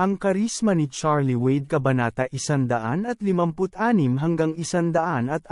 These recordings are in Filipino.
Ang karisma ni Charlie Wade Kabanata 156 hanggang 160.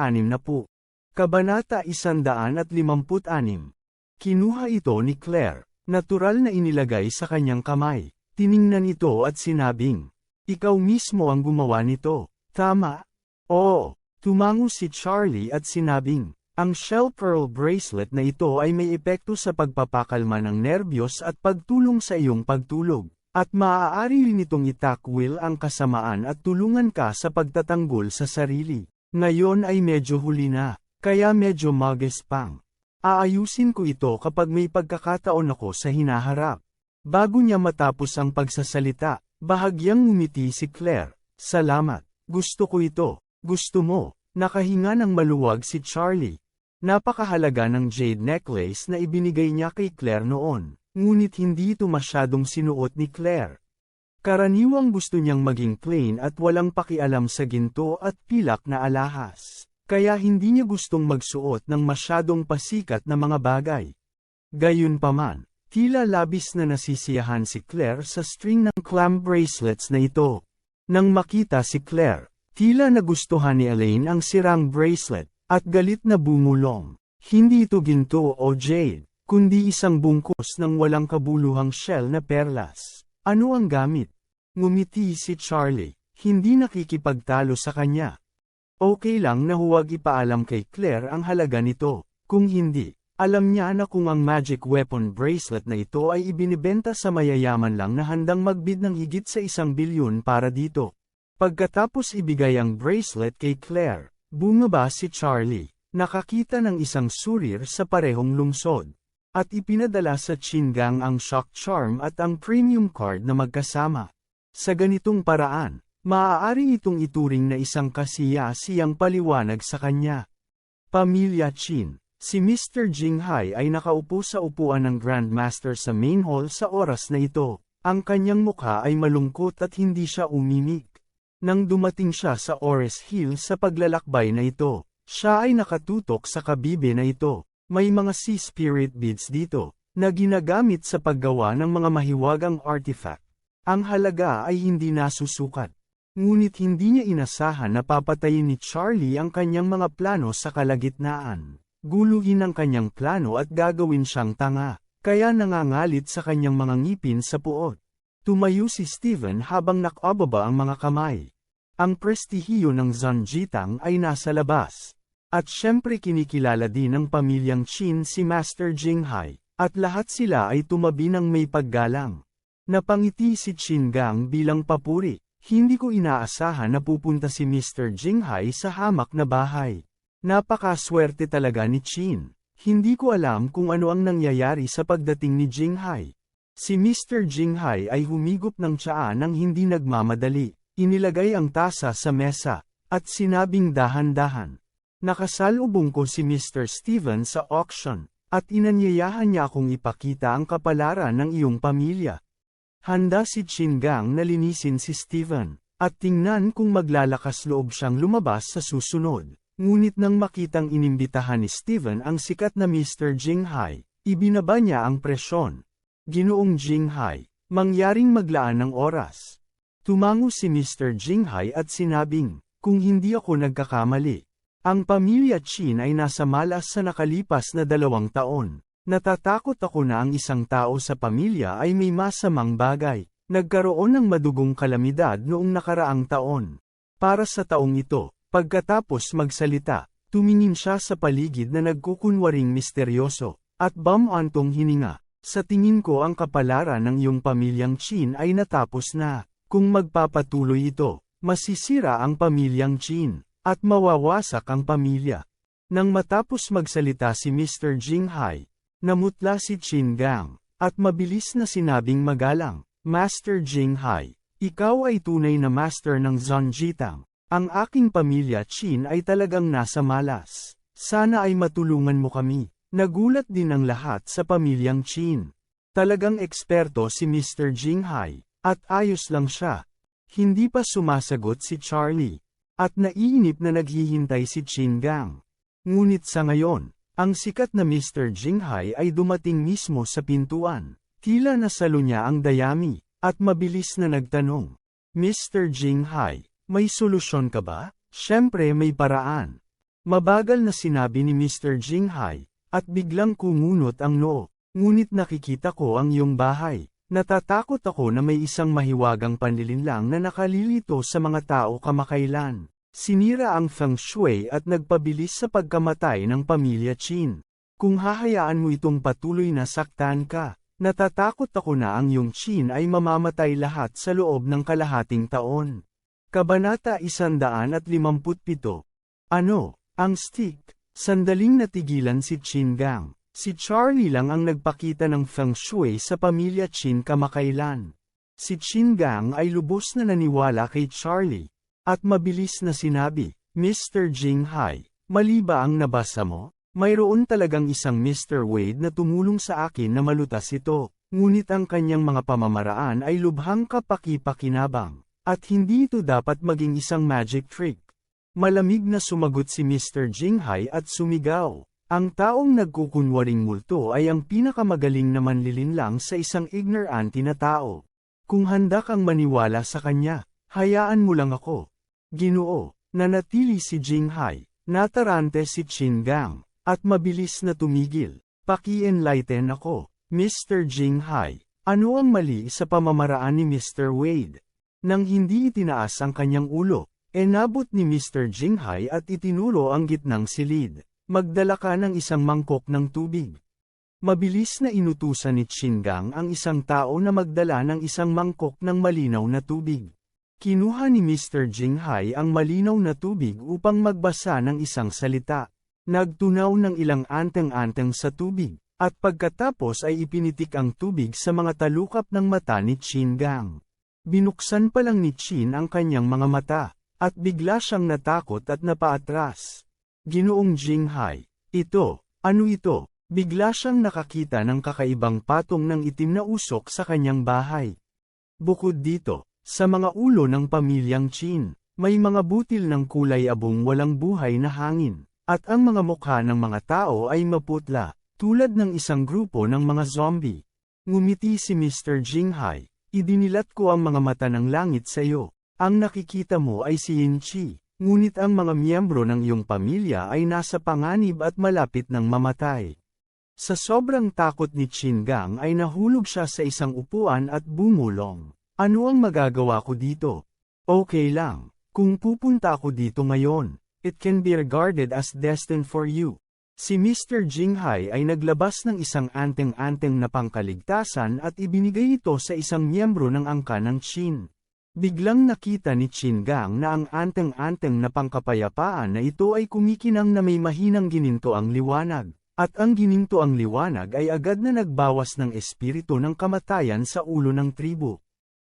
Kabanata 156. Kinuha ito ni Claire, natural na inilagay sa kanyang kamay. Tiningnan ito at sinabing, Ikaw mismo ang gumawa nito, tama? Oo, tumango si Charlie at sinabing, ang shell pearl bracelet na ito ay may epekto sa pagpapakalma ng nerbiyos at pagtulong sa iyong pagtulog. At maaari rin itong itakwil ang kasamaan at tulungan ka sa pagtatanggol sa sarili. Ngayon ay medyo huli na, kaya medyo magespang. Aayusin ko ito kapag may pagkakataon ako sa hinaharap. Bago niya matapos ang pagsasalita, bahagyang ngumiti si Claire. Salamat. Gusto ko ito. Gusto mo. Nakahinga ng maluwag si Charlie. Napakahalaga ng jade necklace na ibinigay niya kay Claire noon ngunit hindi ito masyadong sinuot ni Claire. Karaniwang gusto niyang maging plain at walang pakialam sa ginto at pilak na alahas. Kaya hindi niya gustong magsuot ng masyadong pasikat na mga bagay. Gayunpaman, tila labis na nasisiyahan si Claire sa string ng clam bracelets na ito. Nang makita si Claire, tila nagustuhan ni Elaine ang sirang bracelet, at galit na bumulong. Hindi ito ginto o jade kundi isang bungkos ng walang kabuluhang shell na perlas. Ano ang gamit? Ngumiti si Charlie, hindi nakikipagtalo sa kanya. Okay lang na huwag ipaalam kay Claire ang halaga nito, kung hindi, alam niya na kung ang magic weapon bracelet na ito ay ibinibenta sa mayayaman lang na handang magbid ng higit sa isang bilyon para dito. Pagkatapos ibigay ang bracelet kay Claire, bumaba si Charlie, nakakita ng isang surir sa parehong lungsod. At ipinadala sa Chingang ang shock charm at ang premium card na magkasama. Sa ganitong paraan, maaari itong ituring na isang kasiya-siyang paliwanag sa kanya. Pamilya Chin Si Mr. Jinghai ay nakaupo sa upuan ng Grandmaster sa main hall sa oras na ito. Ang kanyang mukha ay malungkot at hindi siya umimik. Nang dumating siya sa Ores Hill sa paglalakbay na ito, siya ay nakatutok sa kabibe na ito. May mga sea spirit beads dito, na ginagamit sa paggawa ng mga mahiwagang artifact. Ang halaga ay hindi nasusukat. Ngunit hindi niya inasahan na papatayin ni Charlie ang kanyang mga plano sa kalagitnaan. Guluhin ang kanyang plano at gagawin siyang tanga, kaya nangangalit sa kanyang mga ngipin sa puot. Tumayo si Steven habang nakababa ang mga kamay. Ang prestihiyo ng Zanjitang ay nasa labas. At syempre kinikilala din ng pamilyang Qin si Master Jinghai, at lahat sila ay tumabi ng may paggalang. Napangiti si Qin Gang bilang papuri, hindi ko inaasahan na pupunta si Mr. Jinghai sa hamak na bahay. Napakaswerte talaga ni Qin. Hindi ko alam kung ano ang nangyayari sa pagdating ni Jinghai. Si Mr. Jinghai ay humigop ng tsaa nang hindi nagmamadali, inilagay ang tasa sa mesa, at sinabing dahan-dahan. Nakasalubong ko si Mr. Steven sa auction, at inanyayahan niya akong ipakita ang kapalaran ng iyong pamilya. Handa si Chingang na linisin si Steven, at tingnan kung maglalakas loob siyang lumabas sa susunod. Ngunit nang makitang inimbitahan ni Steven ang sikat na Mr. Jinghai, ibinaba niya ang presyon. Ginoong Jinghai, mangyaring maglaan ng oras. Tumango si Mr. Jinghai at sinabing, kung hindi ako nagkakamali, ang pamilya Chin ay nasa malas sa nakalipas na dalawang taon. Natatakot ako na ang isang tao sa pamilya ay may masamang bagay. Nagkaroon ng madugong kalamidad noong nakaraang taon. Para sa taong ito, pagkatapos magsalita, tumingin siya sa paligid na nagkukunwaring misteryoso, at bam-antong hininga. Sa tingin ko ang kapalaran ng iyong pamilyang Chin ay natapos na. Kung magpapatuloy ito, masisira ang pamilyang Chin at mawawasak ang pamilya. Nang matapos magsalita si Mr. Jinghai, namutla si Chin Gang, at mabilis na sinabing magalang, Master Jinghai, ikaw ay tunay na master ng Zonjitang. Ang aking pamilya Chin ay talagang nasa malas. Sana ay matulungan mo kami. Nagulat din ang lahat sa pamilyang Chin. Talagang eksperto si Mr. Jinghai, at ayos lang siya. Hindi pa sumasagot si Charlie, at naiinip na naghihintay si Gang. Ngunit sa ngayon, ang sikat na Mr. Jinghai ay dumating mismo sa pintuan. Tila nasalo niya ang dayami, at mabilis na nagtanong. Mr. Jinghai, may solusyon ka ba? Siyempre may paraan. Mabagal na sinabi ni Mr. Jinghai, at biglang kumunot ang noo. Ngunit nakikita ko ang iyong bahay. Natatakot ako na may isang mahiwagang panlilinlang na nakalilito sa mga tao kamakailan. Sinira ang feng shui at nagpabilis sa pagkamatay ng pamilya Qin. Kung hahayaan mo itong patuloy na saktan ka, natatakot ako na ang iyong Qin ay mamamatay lahat sa loob ng kalahating taon. Kabanata 157 Ano, ang stick? Sandaling natigilan si Qin Gang. Si Charlie lang ang nagpakita ng feng shui sa pamilya Qin kamakailan. Si Qin Gang ay lubos na naniwala kay Charlie. At mabilis na sinabi, Mr. Jinghai, mali ba ang nabasa mo? Mayroon talagang isang Mr. Wade na tumulong sa akin na malutas ito, ngunit ang kanyang mga pamamaraan ay lubhang kapaki-pakinabang, at hindi ito dapat maging isang magic trick. Malamig na sumagot si Mr. Jinghai at sumigaw. Ang taong nagkukunwaring multo ay ang pinakamagaling na manlilinlang sa isang ignorante na tao. Kung handa kang maniwala sa kanya, hayaan mo lang ako. Ginoo, nanatili si Jinghai, natarante si Qin Gang, at mabilis na tumigil. Paki-enlighten ako, Mr. Jinghai. Ano ang mali sa pamamaraan ni Mr. Wade? Nang hindi itinaas ang kanyang ulo, enabot ni Mr. Jinghai at itinuro ang gitnang silid. Magdala ka ng isang mangkok ng tubig. Mabilis na inutusan ni Chingang ang isang tao na magdala ng isang mangkok ng malinaw na tubig. Kinuha ni Mr. Jinghai ang malinaw na tubig upang magbasa ng isang salita. Nagtunaw ng ilang anteng-anteng sa tubig, at pagkatapos ay ipinitik ang tubig sa mga talukap ng mata ni Chingang. Binuksan pa lang ni Chin ang kanyang mga mata, at bigla siyang natakot at napaatras. Ginoong Jinghai, ito, ano ito? Bigla siyang nakakita ng kakaibang patong ng itim na usok sa kanyang bahay. Bukod dito, sa mga ulo ng pamilyang Chin, may mga butil ng kulay abong walang buhay na hangin, at ang mga mukha ng mga tao ay maputla, tulad ng isang grupo ng mga zombie. Ngumiti si Mr. Jinghai, idinilat ko ang mga mata ng langit sa iyo. Ang nakikita mo ay si Yin Chi. Ngunit ang mga miyembro ng iyong pamilya ay nasa panganib at malapit ng mamatay. Sa sobrang takot ni Chingang ay nahulog siya sa isang upuan at bumulong. Ano ang magagawa ko dito? Okay lang, kung pupunta ako dito ngayon, it can be regarded as destined for you. Si Mr. Jinghai ay naglabas ng isang anteng-anteng na pangkaligtasan at ibinigay ito sa isang miyembro ng angka ng Chin. Biglang nakita ni Chingang na ang anteng-anteng na pangkapayapaan na ito ay kumikinang na may mahinang gininto ang liwanag, at ang gininto ang liwanag ay agad na nagbawas ng espiritu ng kamatayan sa ulo ng tribu.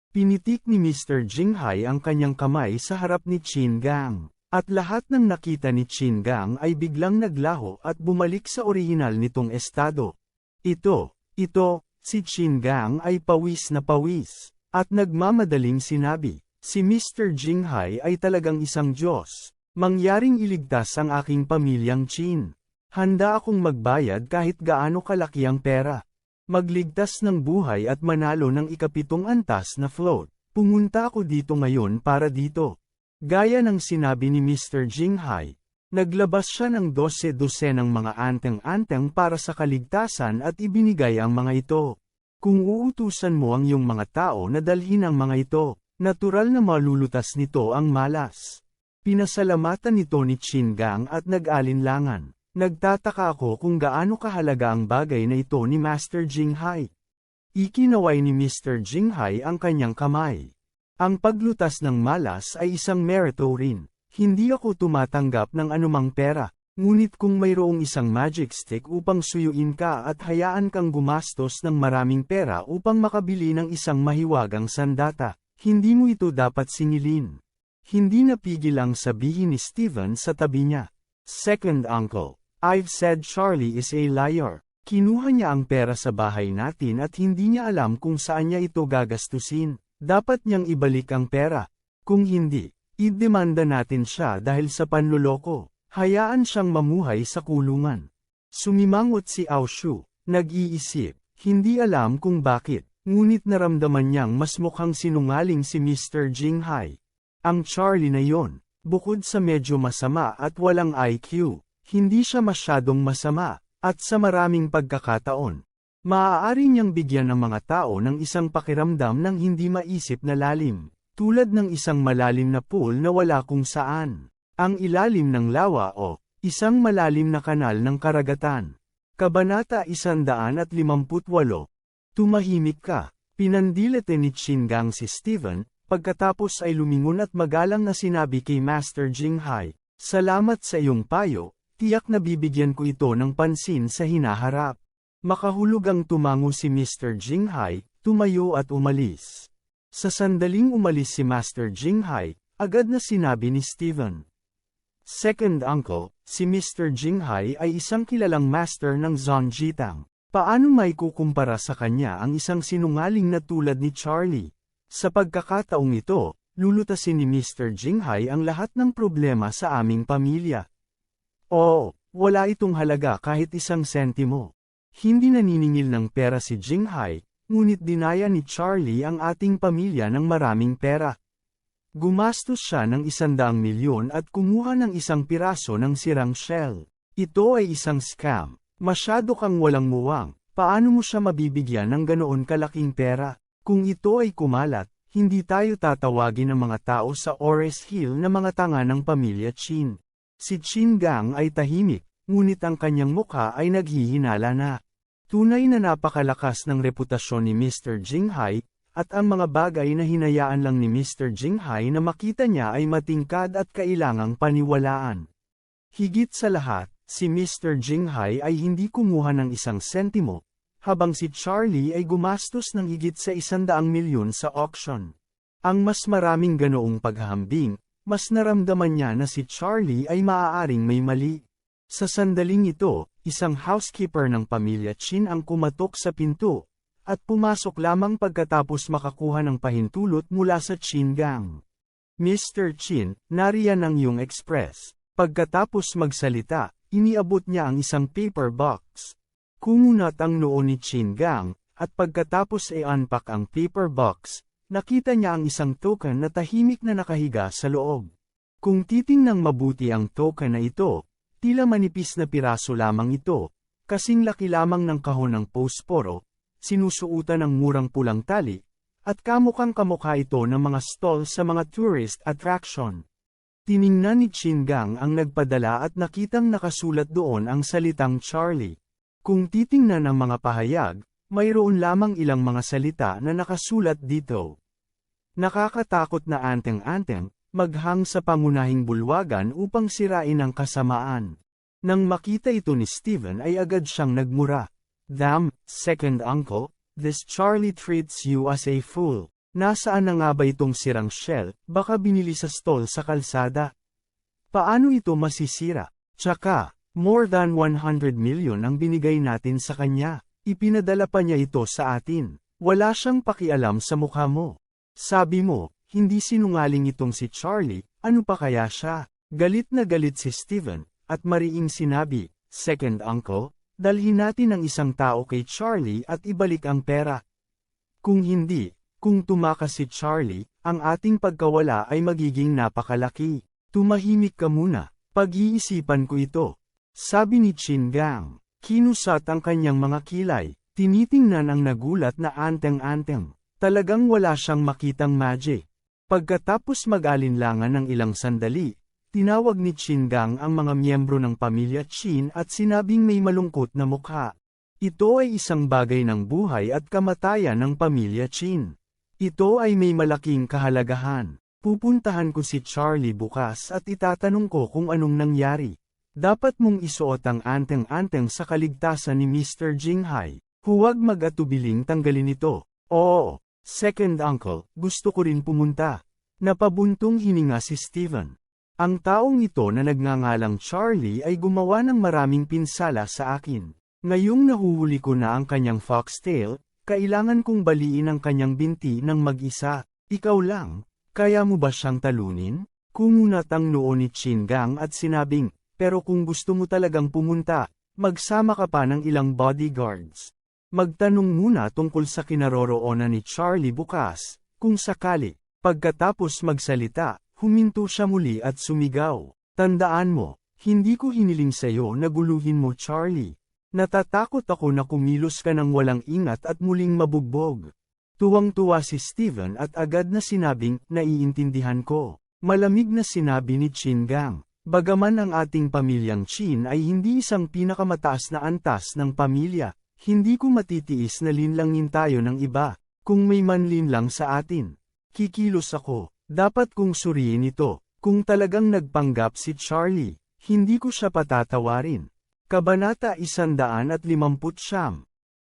Pinitik ni Mr. Jinghai ang kanyang kamay sa harap ni Chingang, at lahat ng nakita ni Chingang ay biglang naglaho at bumalik sa orihinal nitong estado. Ito, ito, si Chingang ay pawis na pawis. At nagmamadaling sinabi, si Mr. Jinghai ay talagang isang Diyos. Mangyaring iligtas ang aking pamilyang Chin. Handa akong magbayad kahit gaano kalaki ang pera. Magligtas ng buhay at manalo ng ikapitong antas na float. Pumunta ako dito ngayon para dito. Gaya ng sinabi ni Mr. Jinghai, naglabas siya ng 12-12 ng mga anteng-anteng para sa kaligtasan at ibinigay ang mga ito. Kung uutusan mo ang iyong mga tao na dalhin ang mga ito, natural na malulutas nito ang malas. Pinasalamatan nito ni Chingang at nag-alinlangan. Nagtataka ako kung gaano kahalaga ang bagay na ito ni Master Jinghai. Ikinaway ni Mr. Jinghai ang kanyang kamay. Ang paglutas ng malas ay isang merito rin. Hindi ako tumatanggap ng anumang pera. Ngunit kung mayroong isang magic stick upang suyuin ka at hayaan kang gumastos ng maraming pera upang makabili ng isang mahiwagang sandata, hindi mo ito dapat singilin. Hindi napigil ang sabihin ni Steven sa tabi niya. Second uncle, I've said Charlie is a liar. Kinuha niya ang pera sa bahay natin at hindi niya alam kung saan niya ito gagastusin. Dapat niyang ibalik ang pera. Kung hindi, idemanda natin siya dahil sa panluloko. Hayaan siyang mamuhay sa kulungan. Sumimangot si Aoshu, nag-iisip, hindi alam kung bakit, ngunit naramdaman niyang mas mukhang sinungaling si Mr. Jinghai. Ang Charlie na yon, bukod sa medyo masama at walang IQ, hindi siya masyadong masama, at sa maraming pagkakataon, maaari niyang bigyan ng mga tao ng isang pakiramdam ng hindi maisip na lalim, tulad ng isang malalim na pool na wala kung saan. Ang ilalim ng lawa o isang malalim na kanal ng karagatan. Kabanata 158 Tumahimik ka, pinandilete ni Chingang si Steven, pagkatapos ay lumingon at magalang na sinabi kay Master Jinghai, Salamat sa iyong payo, tiyak na bibigyan ko ito ng pansin sa hinaharap. Makahulog ang tumango si Mr. Jinghai, tumayo at umalis. Sa sandaling umalis si Master Jinghai, agad na sinabi ni Steven. Second uncle, si Mr. Jinghai ay isang kilalang master ng Zonjitang. Paano may kukumpara sa kanya ang isang sinungaling na tulad ni Charlie? Sa pagkakataong ito, lulutasin ni Mr. Jinghai ang lahat ng problema sa aming pamilya. Oo, wala itong halaga kahit isang sentimo. Hindi naniningil ng pera si Jinghai, ngunit dinaya ni Charlie ang ating pamilya ng maraming pera. Gumastos siya ng isandaang milyon at kumuha ng isang piraso ng sirang shell. Ito ay isang scam. Masyado kang walang muwang. Paano mo siya mabibigyan ng ganoon kalaking pera? Kung ito ay kumalat, hindi tayo tatawagin ng mga tao sa Ores Hill na mga tanga ng pamilya Chin. Si Chin Gang ay tahimik, ngunit ang kanyang mukha ay naghihinala na. Tunay na napakalakas ng reputasyon ni Mr. Jinghai, at ang mga bagay na hinayaan lang ni Mr. Jinghai na makita niya ay matingkad at kailangang paniwalaan. Higit sa lahat, si Mr. Jinghai ay hindi kumuha ng isang sentimo, habang si Charlie ay gumastos ng higit sa isandaang milyon sa auction. Ang mas maraming ganoong paghahambing, mas naramdaman niya na si Charlie ay maaaring may mali. Sa sandaling ito, isang housekeeper ng pamilya Chin ang kumatok sa pinto, at pumasok lamang pagkatapos makakuha ng pahintulot mula sa Chin Gang. Mr. Chin, nariyan ang iyong express. Pagkatapos magsalita, iniabot niya ang isang paper box. Kumunat ang noo ni Chin Gang, at pagkatapos i-unpack ang paper box, nakita niya ang isang token na tahimik na nakahiga sa loob. Kung titingnang mabuti ang token na ito, tila manipis na piraso lamang ito, kasing laki lamang ng kahon ng posporo, sinusuutan ng murang pulang tali, at kamukhang kamukha ito ng mga stall sa mga tourist attraction. Tiningnan ni Chingang ang nagpadala at nakitang nakasulat doon ang salitang Charlie. Kung titingnan ang mga pahayag, mayroon lamang ilang mga salita na nakasulat dito. Nakakatakot na anteng-anteng, maghang sa pangunahing bulwagan upang sirain ang kasamaan. Nang makita ito ni Steven ay agad siyang nagmura. Damn, second uncle, this Charlie treats you as a fool. Nasaan na nga ba itong sirang shell, baka binili sa stall sa kalsada? Paano ito masisira? Tsaka, more than 100 million ang binigay natin sa kanya. Ipinadala pa niya ito sa atin. Wala siyang pakialam sa mukha mo. Sabi mo, hindi sinungaling itong si Charlie, ano pa kaya siya? Galit na galit si Steven, at mariing sinabi, Second uncle, dalhin natin ang isang tao kay Charlie at ibalik ang pera. Kung hindi, kung tumakas si Charlie, ang ating pagkawala ay magiging napakalaki. Tumahimik ka muna, pag-iisipan ko ito. Sabi ni Chin Gang, kinusat ang kanyang mga kilay, tinitingnan ang nagulat na anteng-anteng. Talagang wala siyang makitang magic. Pagkatapos mag-alinlangan ng ilang sandali, tinawag ni Chin Gang ang mga miyembro ng pamilya Chin at sinabing may malungkot na mukha. Ito ay isang bagay ng buhay at kamatayan ng pamilya Chin. Ito ay may malaking kahalagahan. Pupuntahan ko si Charlie bukas at itatanong ko kung anong nangyari. Dapat mong isuot ang anteng-anteng sa kaligtasan ni Mr. Jinghai. Huwag mag-atubiling tanggalin ito. Oo, second uncle, gusto ko rin pumunta. Napabuntong hininga si Steven. Ang taong ito na nagngangalang Charlie ay gumawa ng maraming pinsala sa akin. Ngayong nahuhuli ko na ang kanyang foxtail, kailangan kong baliin ang kanyang binti ng mag-isa. Ikaw lang, kaya mo ba siyang talunin? Kumunat ang noo ni Chingang at sinabing, pero kung gusto mo talagang pumunta, magsama ka pa ng ilang bodyguards. Magtanong muna tungkol sa kinaroroonan ni Charlie bukas, kung sakali. Pagkatapos magsalita, huminto siya muli at sumigaw. Tandaan mo, hindi ko hiniling sa'yo na guluhin mo Charlie. Natatakot ako na kumilos ka ng walang ingat at muling mabugbog. Tuwang-tuwa si Steven at agad na sinabing, naiintindihan ko. Malamig na sinabi ni Chingang. Bagaman ang ating pamilyang Chin ay hindi isang pinakamataas na antas ng pamilya, hindi ko matitiis na linlangin tayo ng iba, kung may manlin lang sa atin. Kikilos ako, dapat kong suriin ito, kung talagang nagpanggap si Charlie, hindi ko siya patatawarin. Kabanata 150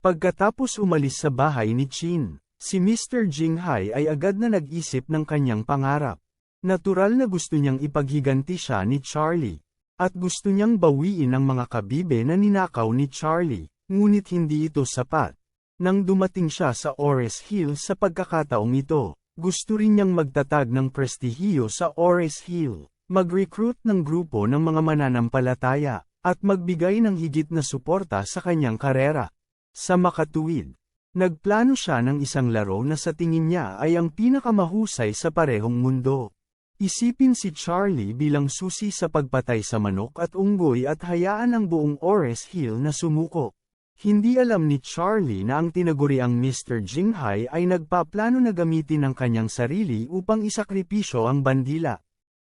Pagkatapos umalis sa bahay ni Chin, si Mr. Jinghai ay agad na nag-isip ng kanyang pangarap. Natural na gusto niyang ipaghiganti siya ni Charlie. At gusto niyang bawiin ang mga kabibe na ninakaw ni Charlie, ngunit hindi ito sapat. Nang dumating siya sa Ores Hill sa pagkakataong ito, gusto rin niyang magtatag ng prestihiyo sa Ores Hill, mag-recruit ng grupo ng mga mananampalataya, at magbigay ng higit na suporta sa kanyang karera. Sa makatuwid, nagplano siya ng isang laro na sa tingin niya ay ang pinakamahusay sa parehong mundo. Isipin si Charlie bilang susi sa pagpatay sa manok at unggoy at hayaan ang buong Ores Hill na sumuko. Hindi alam ni Charlie na ang tinaguriang Mr. Jinghai ay nagpaplano na gamitin ang kanyang sarili upang isakripisyo ang bandila.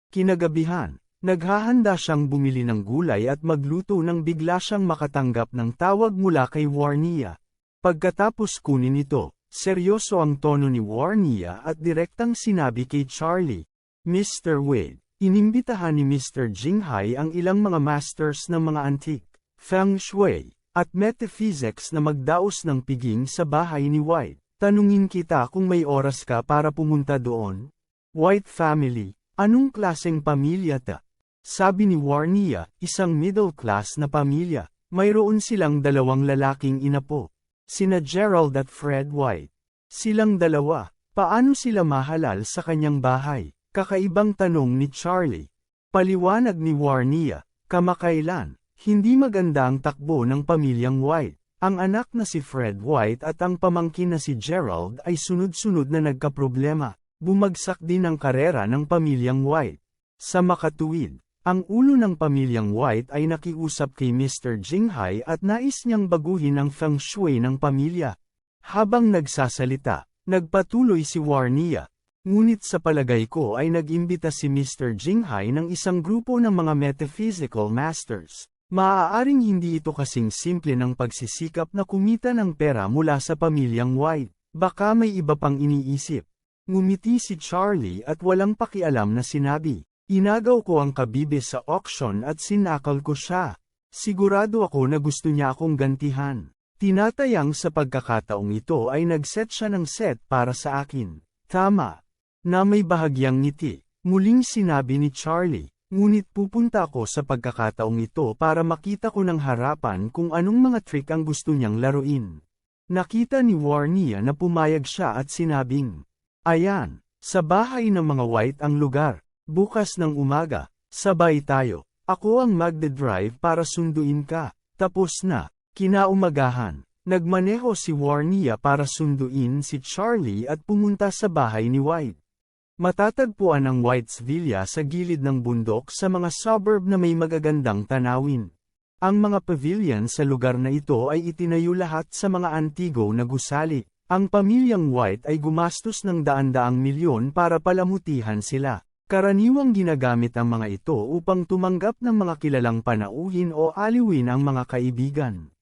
Kinagabihan, naghahanda siyang bumili ng gulay at magluto nang bigla siyang makatanggap ng tawag mula kay Warnia. Pagkatapos kunin ito, seryoso ang tono ni Warnia at direktang sinabi kay Charlie, Mr. Wade, inimbitahan ni Mr. Jinghai ang ilang mga masters ng mga antique, feng shui, at metaphysics na magdaos ng piging sa bahay ni White. Tanungin kita kung may oras ka para pumunta doon. White family, anong klaseng pamilya ta? Sabi ni Warnia, isang middle class na pamilya. Mayroon silang dalawang lalaking inapo. Sina Gerald at Fred White. Silang dalawa, paano sila mahalal sa kanyang bahay? Kakaibang tanong ni Charlie. Paliwanag ni Warnia, kamakailan, hindi maganda ang takbo ng pamilyang White. Ang anak na si Fred White at ang pamangkin na si Gerald ay sunod-sunod na nagkaproblema. Bumagsak din ang karera ng pamilyang White. Sa makatuwid, ang ulo ng pamilyang White ay nakiusap kay Mr. Jinghai at nais niyang baguhin ang feng shui ng pamilya. Habang nagsasalita, nagpatuloy si Warnia. Ngunit sa palagay ko ay nag-imbita si Mr. Jinghai ng isang grupo ng mga metaphysical masters. Maaaring hindi ito kasing simple ng pagsisikap na kumita ng pera mula sa pamilyang White. Baka may iba pang iniisip. Ngumiti si Charlie at walang pakialam na sinabi. Inagaw ko ang kabibe sa auction at sinakal ko siya. Sigurado ako na gusto niya akong gantihan. Tinatayang sa pagkakataong ito ay nagset siya ng set para sa akin. Tama. Na may bahagyang ngiti. Muling sinabi ni Charlie. Ngunit pupunta ako sa pagkakataong ito para makita ko ng harapan kung anong mga trick ang gusto niyang laruin. Nakita ni Warnia na pumayag siya at sinabing, Ayan, sa bahay ng mga white ang lugar, bukas ng umaga, sabay tayo, ako ang magde-drive para sunduin ka, tapos na, kinaumagahan, nagmaneho si Warnia para sunduin si Charlie at pumunta sa bahay ni White. Matatagpuan ang White's Villa sa gilid ng bundok sa mga suburb na may magagandang tanawin. Ang mga pavilion sa lugar na ito ay itinayo lahat sa mga antigo na gusali. Ang pamilyang White ay gumastos ng daan-daang milyon para palamutihan sila. Karaniwang ginagamit ang mga ito upang tumanggap ng mga kilalang panauhin o aliwin ang mga kaibigan.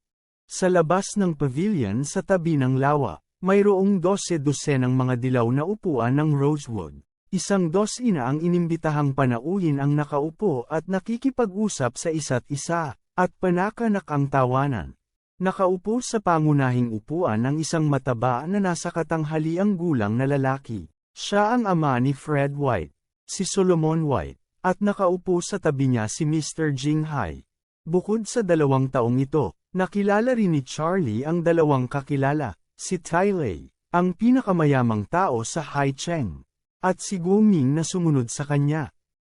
Sa labas ng pavilion sa tabi ng lawa, mayroong dose-dose ng mga dilaw na upuan ng rosewood. Isang dosina ang inimbitahang panauhin ang nakaupo at nakikipag-usap sa isa't isa, at panakanak ang tawanan. Nakaupo sa pangunahing upuan ang isang mataba na nasa katanghaliang gulang na lalaki. Siya ang ama ni Fred White, si Solomon White, at nakaupo sa tabi niya si Mr. Jing Hai. Bukod sa dalawang taong ito, nakilala rin ni Charlie ang dalawang kakilala, si Tai Lei, ang pinakamayamang tao sa Hai Cheng, at si Guo Ming na sumunod sa kanya.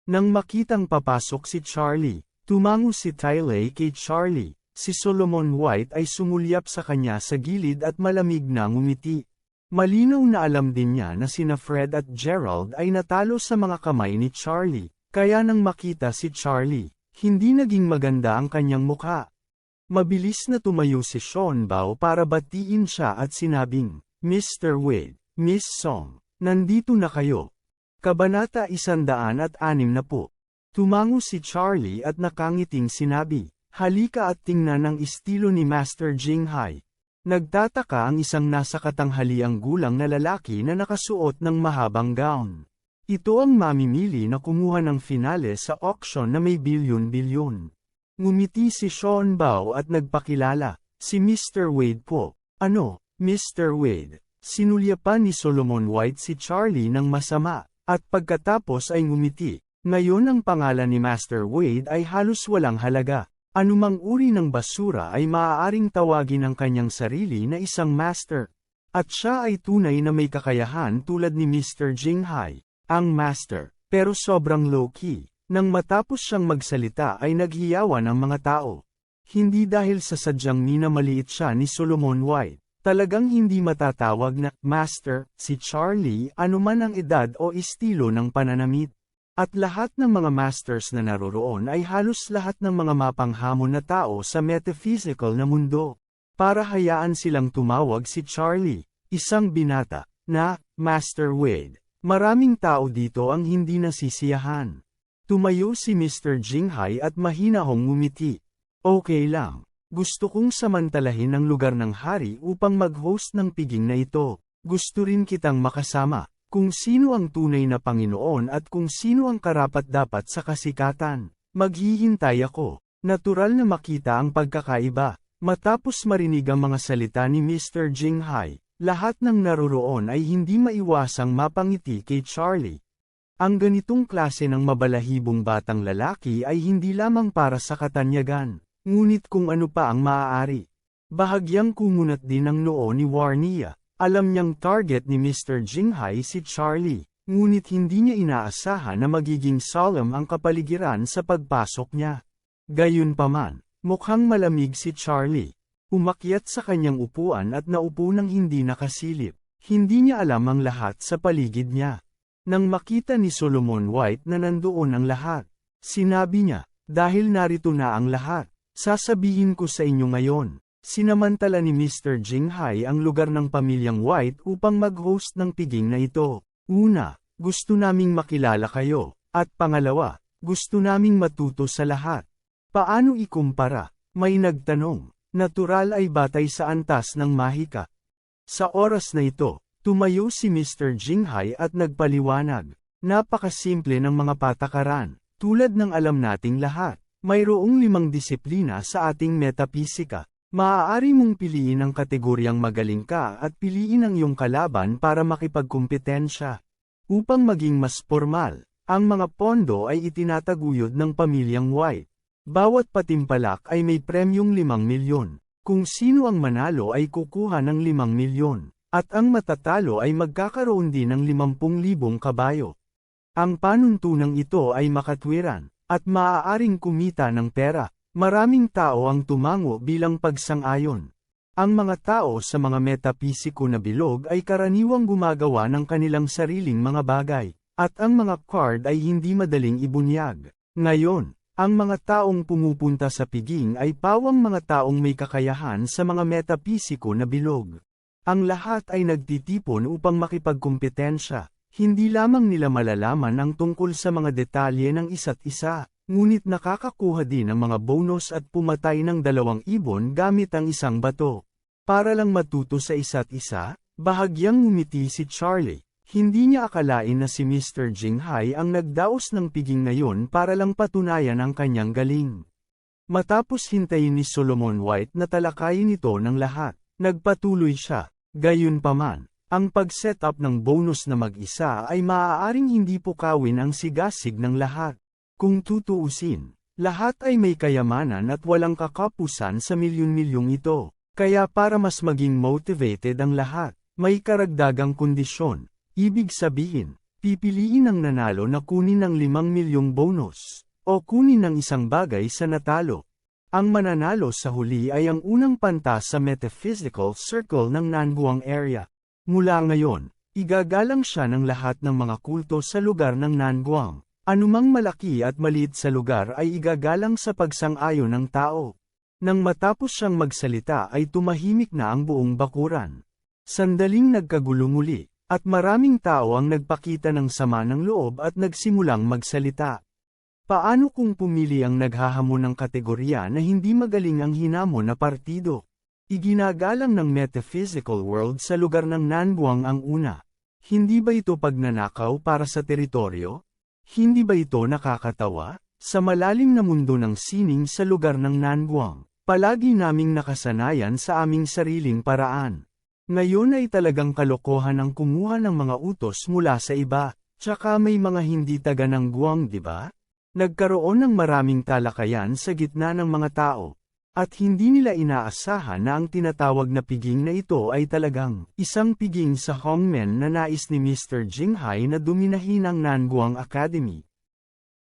Nang makitang papasok si Charlie, tumango si Lei kay Charlie, si Solomon White ay sumulyap sa kanya sa gilid at malamig na ngumiti. Malinaw na alam din niya na sina Fred at Gerald ay natalo sa mga kamay ni Charlie, kaya nang makita si Charlie, hindi naging maganda ang kanyang mukha. Mabilis na tumayo si Sean Bao para batiin siya at sinabing, Mr. Wade, Miss Song, nandito na kayo. Kabanata 106 na po. Tumango si Charlie at nakangiting sinabi, halika at tingnan ang estilo ni Master Jing Hai. Nagtataka ang isang nasa katanghaliang gulang na lalaki na nakasuot ng mahabang gown. Ito ang mamimili na kumuha ng finale sa auction na may bilyon-bilyon. Ngumiti si Sean Bao at nagpakilala, si Mr. Wade po. Ano, Mr. Wade? Sinulyapan ni Solomon White si Charlie ng masama, at pagkatapos ay ngumiti. Ngayon ang pangalan ni Master Wade ay halos walang halaga. Anumang uri ng basura ay maaaring tawagin ang kanyang sarili na isang master. At siya ay tunay na may kakayahan tulad ni Mr. Jing Hai, ang master, pero sobrang low-key. Nang matapos siyang magsalita ay naghiyawan ang mga tao. Hindi dahil sa sadyang minamaliit siya ni Solomon White. Talagang hindi matatawag na master si Charlie anuman ang edad o estilo ng pananamit. At lahat ng mga masters na naroroon ay halos lahat ng mga mapanghamon na tao sa metaphysical na mundo. Para hayaan silang tumawag si Charlie, isang binata, na, Master Wade. Maraming tao dito ang hindi nasisiyahan. Tumayo si Mr. Jinghai at mahinahong ngumiti. Okay lang. Gusto kong samantalahin ang lugar ng hari upang mag-host ng piging na ito. Gusto rin kitang makasama. Kung sino ang tunay na Panginoon at kung sino ang karapat-dapat sa kasikatan, maghihintay ako. Natural na makita ang pagkakaiba. Matapos marinig ang mga salita ni Mr. Jing Hai, lahat ng naroroon ay hindi maiwasang mapangiti kay Charlie. Ang ganitong klase ng mabalahibong batang lalaki ay hindi lamang para sa katanyagan, ngunit kung ano pa ang maaari. Bahagyang kumunat din ang noo ni Warnia. Alam niyang target ni Mr. Jinghai si Charlie, ngunit hindi niya inaasahan na magiging solemn ang kapaligiran sa pagpasok niya. Gayunpaman, mukhang malamig si Charlie. Umakyat sa kanyang upuan at naupo ng hindi nakasilip. Hindi niya alam ang lahat sa paligid niya. Nang makita ni Solomon White na nandoon ang lahat, sinabi niya, dahil narito na ang lahat, sasabihin ko sa inyo ngayon, Sinamantala ni Mr. Jinghai ang lugar ng pamilyang White upang mag-host ng piging na ito. Una, gusto naming makilala kayo. At pangalawa, gusto naming matuto sa lahat. Paano ikumpara? May nagtanong. Natural ay batay sa antas ng mahika. Sa oras na ito, tumayo si Mr. Jinghai at nagpaliwanag. Napakasimple ng mga patakaran. Tulad ng alam nating lahat, mayroong limang disiplina sa ating metapisika. Maaari mong piliin ang kategoryang magaling ka at piliin ang iyong kalaban para makipagkumpetensya. Upang maging mas formal, ang mga pondo ay itinataguyod ng pamilyang White. Bawat patimpalak ay may premyong 5 milyon. Kung sino ang manalo ay kukuha ng 5 milyon. At ang matatalo ay magkakaroon din ng 50,000 kabayo. Ang panuntunang ito ay makatwiran, at maaaring kumita ng pera. Maraming tao ang tumango bilang pagsang-ayon. Ang mga tao sa mga metapisiko na bilog ay karaniwang gumagawa ng kanilang sariling mga bagay, at ang mga card ay hindi madaling ibunyag. Ngayon, ang mga taong pumupunta sa piging ay pawang mga taong may kakayahan sa mga metapisiko na bilog. Ang lahat ay nagtitipon upang makipagkumpetensya, hindi lamang nila malalaman ang tungkol sa mga detalye ng isa't isa, Ngunit nakakakuha din ng mga bonus at pumatay ng dalawang ibon gamit ang isang bato. Para lang matuto sa isa't isa, bahagyang ngumiti si Charlie. Hindi niya akalain na si Mr. Jinghai ang nagdaos ng piging na yun para lang patunayan ang kanyang galing. Matapos hintayin ni Solomon White na talakayin ito ng lahat, nagpatuloy siya. Gayunpaman, ang pag-set up ng bonus na mag-isa ay maaaring hindi pukawin ang sigasig ng lahat. Kung tutuusin, lahat ay may kayamanan at walang kakapusan sa milyon-milyong ito. Kaya para mas maging motivated ang lahat, may karagdagang kondisyon. Ibig sabihin, pipiliin ang nanalo na kunin ng 5 milyong bonus, o kunin ng isang bagay sa natalo. Ang mananalo sa huli ay ang unang panta sa metaphysical circle ng Nanguang area. Mula ngayon, igagalang siya ng lahat ng mga kulto sa lugar ng Nanguang. Anumang malaki at maliit sa lugar ay igagalang sa pagsang-ayon ng tao. Nang matapos siyang magsalita ay tumahimik na ang buong bakuran. Sandaling nagkagulo muli, at maraming tao ang nagpakita ng sama ng loob at nagsimulang magsalita. Paano kung pumili ang naghahamon ng kategorya na hindi magaling ang hinamon na partido? Iginagalang ng metaphysical world sa lugar ng Nanbuang ang una. Hindi ba ito pagnanakaw para sa teritoryo? Hindi ba ito nakakatawa? Sa malalim na mundo ng sining sa lugar ng Nanbuang, palagi naming nakasanayan sa aming sariling paraan. Ngayon ay talagang kalokohan ang kumuha ng mga utos mula sa iba, tsaka may mga hindi taga ng guwang di ba? Nagkaroon ng maraming talakayan sa gitna ng mga tao. At hindi nila inaasahan na ang tinatawag na piging na ito ay talagang isang piging sa Hongmen na nais ni Mr. Jinghai na duminahin ang Nanguang Academy.